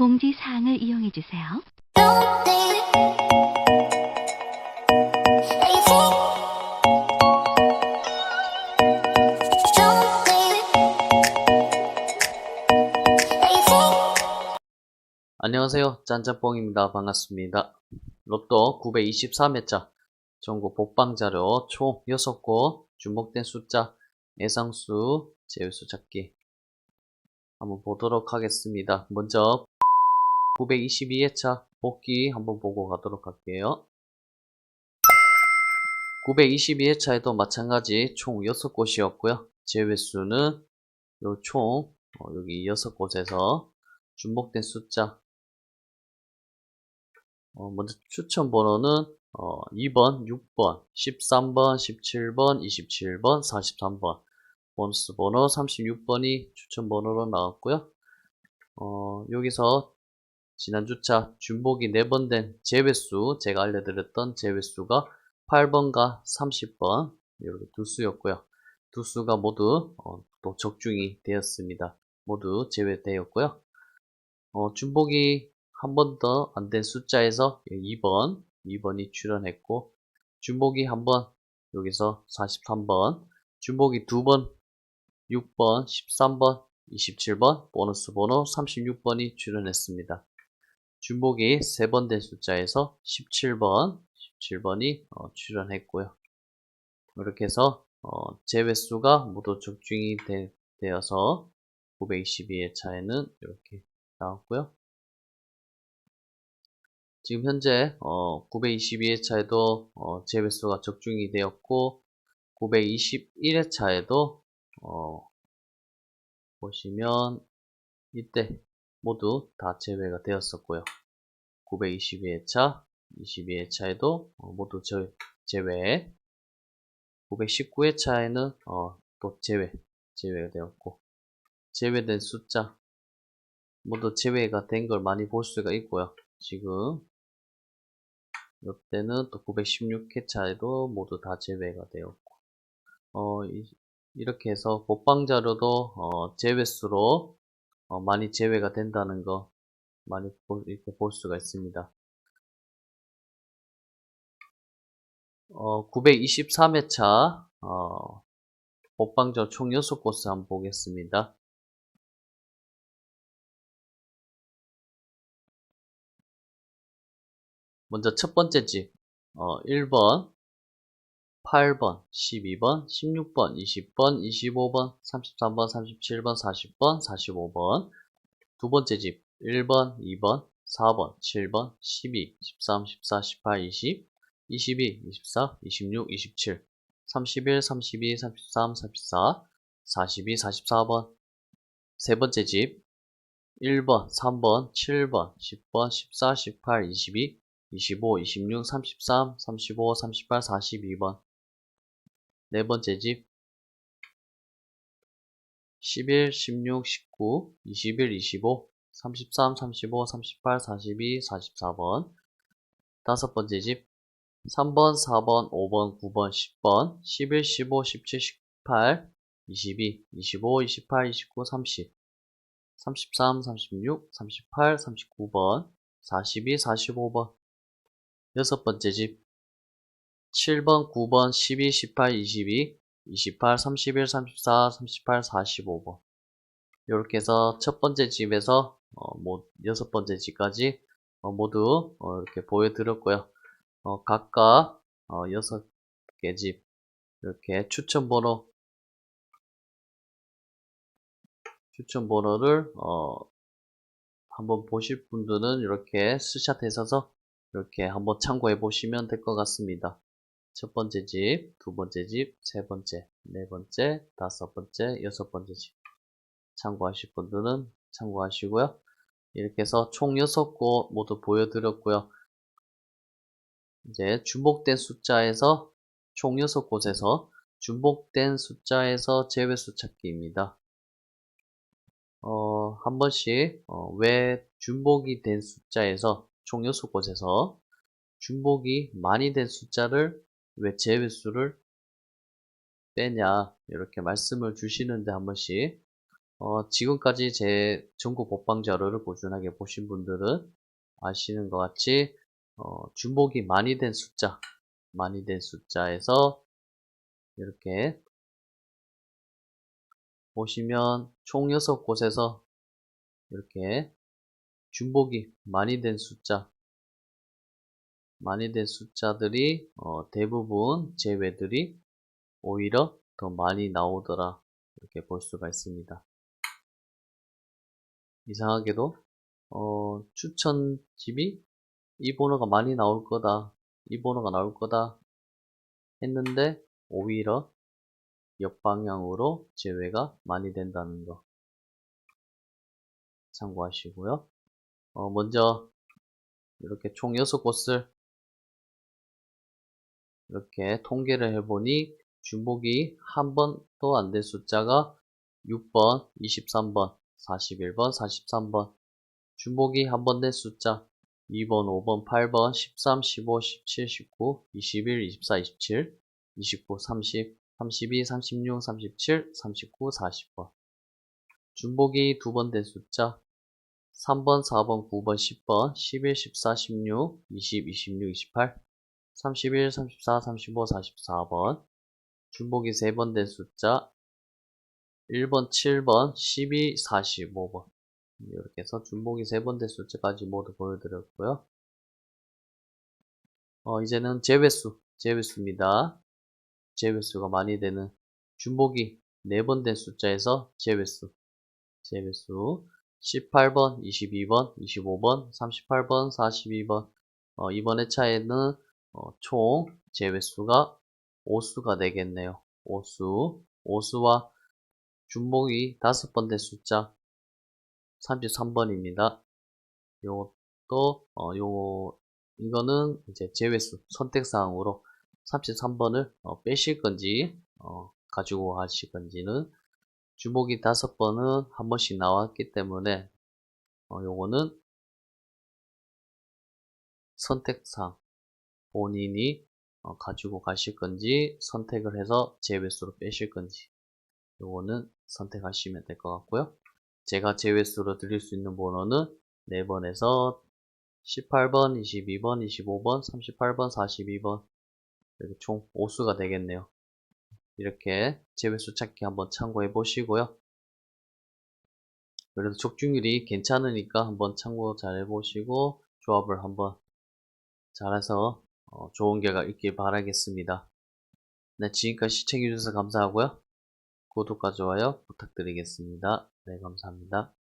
공지사항을 이용해 주세요. 안녕하세요. 짠짬뽕입니다. 반갑습니다. 로또 923회차 전국 복방자료 총 6곳 주목된 숫자 예상수 제외수 찾기 한번 보도록 하겠습니다. 먼저 922회차 복귀 한번 보고 가도록 할게요. 922회차에도 마찬가지 총 6곳이었고요. 제외수는 요총 어, 여기 6곳에서 주목된 숫자 어, 먼저 추천 번호는 어, 2번, 6번, 13번, 17번, 27번, 43번 보너스 번호 36번이 추천 번호로 나왔고요. 어, 여기서 지난주차 준복이 4번 된 제외수 제가 알려드렸던 제외수가 8번과 30번 이렇게 두 수였고요. 두 수가 모두 어, 또 적중이 되었습니다. 모두 제외되었고요. 어, 준복이 한 번 더 안 된 숫자에서 2번, 2번이 출연했고, 준복이 한 번, 여기서 43번, 준복이 두 번, 6번, 13번, 27번, 보너스 번호 36번이 출연했습니다. 준복이 세 번 된 숫자에서 17번, 17번이 어, 출연했고요. 이렇게 해서 어, 제외수가 모두 적중이 되, 되어서 922의 차에는 이렇게 나왔고요. 지금 현재 어, 922회차에도 어, 제외수가 적중이 되었고 921회차에도 어, 보시면 이때 모두 다 제외가 되었었고요. 922회차, 22회차에도 어, 모두 제, 제외 919회차에는 어, 또 제외, 제외가 되었고 제외된 숫자 모두 제외가 된 걸 많이 볼 수가 있고요. 지금 이때는 또 916회차에도 모두 다 제외가 되었고 어, 이, 렇게 해서 복방자료도 어, 제외수로 어, 많이 제외가 된다는 거 많이 보, 이렇게 볼 수가 있습니다. 어, 923회차 어, 복방자료 총 6곳을 한번 보겠습니다. 먼저 첫 번째 집, 어, 1번, 8번, 12번, 16번, 20번, 25번, 33번, 37번, 40번, 45번. 두 번째 집, 1번, 2번, 4번, 7번, 12, 13, 14, 18, 20, 22, 24, 26, 27, 31, 32, 33, 34, 42, 44번. 세 번째 집, 1번, 3번, 7번, 10번, 14, 18, 22, 25, 26, 33, 35, 38, 42번. 네 번째 집. 11, 16, 19, 21, 25, 33, 35, 38, 42, 44번. 다섯 번째 집. 3번, 4번, 5번, 9번, 10번, 11, 15, 17, 18, 22, 25, 28, 29, 30, 33, 36, 38, 39번, 42, 45번. 여섯 번째 집 7번, 9번, 12, 18, 22, 28, 31, 34, 38, 45번 이렇게 해서 첫 번째 집에서 어, 뭐 여섯 번째 집까지 어, 모두 어, 이렇게 보여드렸고요. 어, 각각 어, 여섯 개 집 이렇게 추천 번호 추천 번호를 어, 한번 보실 분들은 이렇게 스샷 해서 이렇게 한번 참고해 보시면 될 것 같습니다. 첫 번째 집, 두 번째 집, 세 번째, 네 번째, 다섯 번째, 여섯 번째 집. 참고하실 분들은 참고하시고요. 이렇게 해서 총 6곳 모두 보여드렸고요. 이제 중복된 숫자에서 총 6곳에서 중복된 숫자에서 제외수 찾기입니다. 어, 한 번씩 어, 왜 중복이 된 숫자에서 총 6곳에서 중복이 많이 된 숫자를 왜 제외수를 빼냐 이렇게 말씀을 주시는데 한 번씩 어, 지금까지 제 전국 복방 자료를 꾸준하게 보신 분들은 아시는 것 같이 어, 중복이 많이 된 숫자, 많이 된 숫자에서 이렇게 보시면 총 6곳에서 이렇게 중복이 많이 된 숫자, 많이 된 숫자들이 어, 대부분 제외들이 오히려 더 많이 나오더라 이렇게 볼 수가 있습니다. 이상하게도 어, 추천집이 이 번호가 많이 나올 거다 이 번호가 나올 거다 했는데 오히려 역방향으로 제외가 많이 된다는 거 참고하시고요. 어, 먼저 이렇게 총 6곳을 이렇게 통계를 해보니 중복이 한 번도 안 된 숫자가 6번, 23번, 41번, 43번. 중복이 한 번 된 숫자 2번, 5번, 8번, 13, 15, 17, 19, 21, 24, 27, 29, 30, 32, 36, 37, 39, 40번. 중복이 두 번 된 숫자 3번, 4번, 9번, 10번, 11, 14, 16, 20, 26, 28, 31, 34, 35, 44번 중복이 세번 된 숫자 1번, 7번, 12, 45번 이렇게 해서 중복이 세번 된 숫자까지 모두 보여드렸고요. 어, 이제는 제외수, 제외수입니다. 제외수가 많이 되는 중복이 네번 된 숫자에서 제외수, 제외수 18번, 22번, 25번, 38번, 42번 어, 이번 회차에는 어, 총 제외수가 5수가 되겠네요. 5수, 5수와 중복이 5번 된 숫자 33번입니다. 요것도 어, 요 이거는 이제 제외수 선택사항으로 33번을 어, 빼실 건지 어, 가지고 가실 건지는 주목이 다섯 번은 한 번씩 나왔기 때문에 어, 요거는 선택상 본인이 어, 가지고 가실 건지 선택을 해서 제외수로 빼실 건지 요거는 선택하시면 될 것 같고요. 제가 제외수로 드릴 수 있는 번호는 4번에서 18번, 22번, 25번, 38번, 42번 이렇게 총 5수가 되겠네요. 이렇게 제외수 찾기 한번 참고해 보시고요. 그래도 적중률이 괜찮으니까 한번 참고 잘 해보시고 조합을 한번 잘해서 어, 좋은 결과 있길 바라겠습니다. 네, 지금까지 시청해주셔서 감사하고요. 구독과 좋아요 부탁드리겠습니다. 네, 감사합니다.